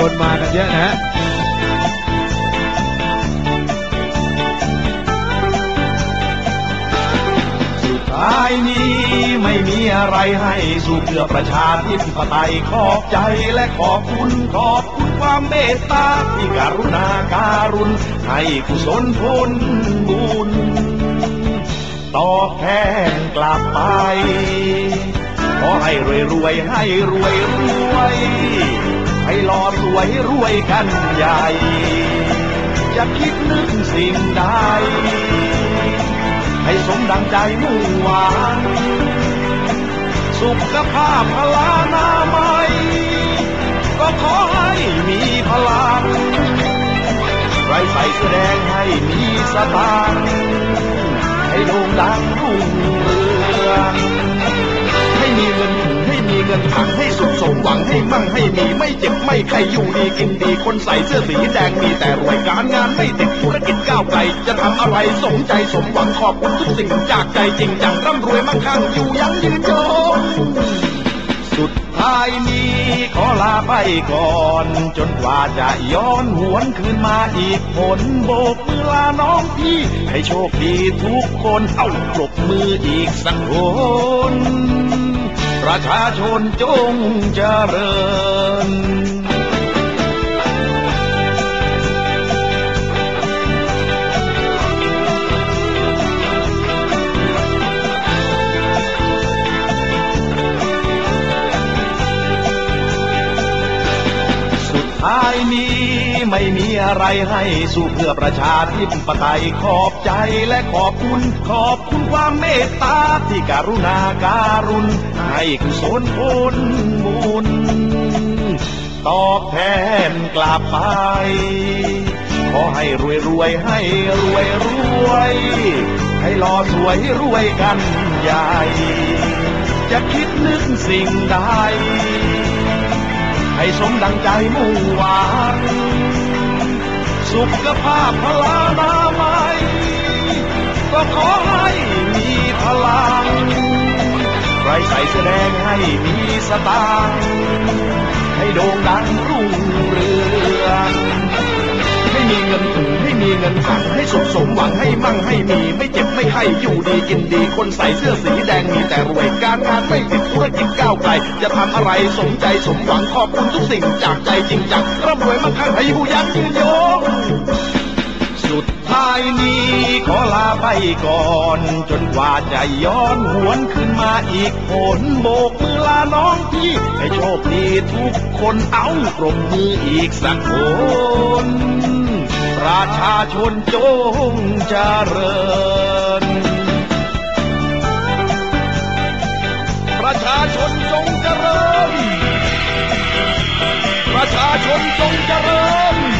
คนมากันเยอะนะฮะสุดท้ายนี้ไม่มีอะไรให้สู้เพื่อประชาธิปไตยขอบใจและขอบคุณขอบคุณความเมตตาที่การุณาการุณ ให้กุศลผลบุญตอบแทนกลับไปขอให้รวยรวยให้รวยรวย ให้รอรวยรวยกันใหญ่ จะคิดนึกสิ่งใด ให้สมดังใจมุ่งหวังสุขภาพพลานามัย ก็ขอให้มีพลังไรใส่แสดงให้มีสตางค์ให้โด่งดังรุ่งเรืองให้มีเงิน มีเงินถังให้สุขสมหวังให้มั่งให้มีไม่เจ็บไม่ใครอยู่ดีกินดีคนใส่เสื้อสีแดงมีแต่รวยการงานไม่ติดธุรกิจก้าวไกล จะทำอะไรสมใจสมหวังขอบคุณทุกสิ่งจากใจจริงจังร่ำรวยมั่งคั่งอยู่ยั้งยืนยงสุดท้ายนี้ขอลาไปก่อน จนกว่าจะย้อนหวนคืนมาอีกผลโบกมือลาน้องพี่ ให้โชคดีทุกคนเอาปรบมืออีกสักคน ประชาชนจงเจริญ ท้ายนี้ไม่มีอะไรให้สู้เพื่อประชาธิปไตยขอบใจและขอบคุณ ขอบคุณความเมตตาที่การุณาการุณ ให้กุศลผลบุญตอบแทนกลับไป ขอให้รวยรวยให้รวยรวย ให้รอสวยรวยกันใหญ่ จะคิดนึกสิ่งใด ให้สมดังใจมุ่งหวังสุขภาพพลานามัยก็ขอให้มีพลัง ใครใส่แสดงให้มีสตางค์ให้โด่งดังรุ่งเรือง นถังให้สุขสมหวังให้มั่งให้มี ไม่เจ็บไม่ไข้อยู่ดีกินดี คนใส่เสื้อสีแดงมีแต่รวย การงานไม่ติดธุรกิจก้าวไกล จะทำอะไรสมใจสมหวังขอบคุณทุกสิ่งจากใจจริงจังร่ำรวยมั่งคั่งให้ผู้ยั้งยืนยงสุดท้ายนี้ขอลาไปก่อน จนกว่าจะย้อนหวนขึ้นมาอีกผลโบกมือลาน้องพี่ให้โชคดีทุกคนเอาปรบมืออีกสักคน ประชาชนจงเจริญ ประชาชนจงเจริญ ประชาชนจงเจริญ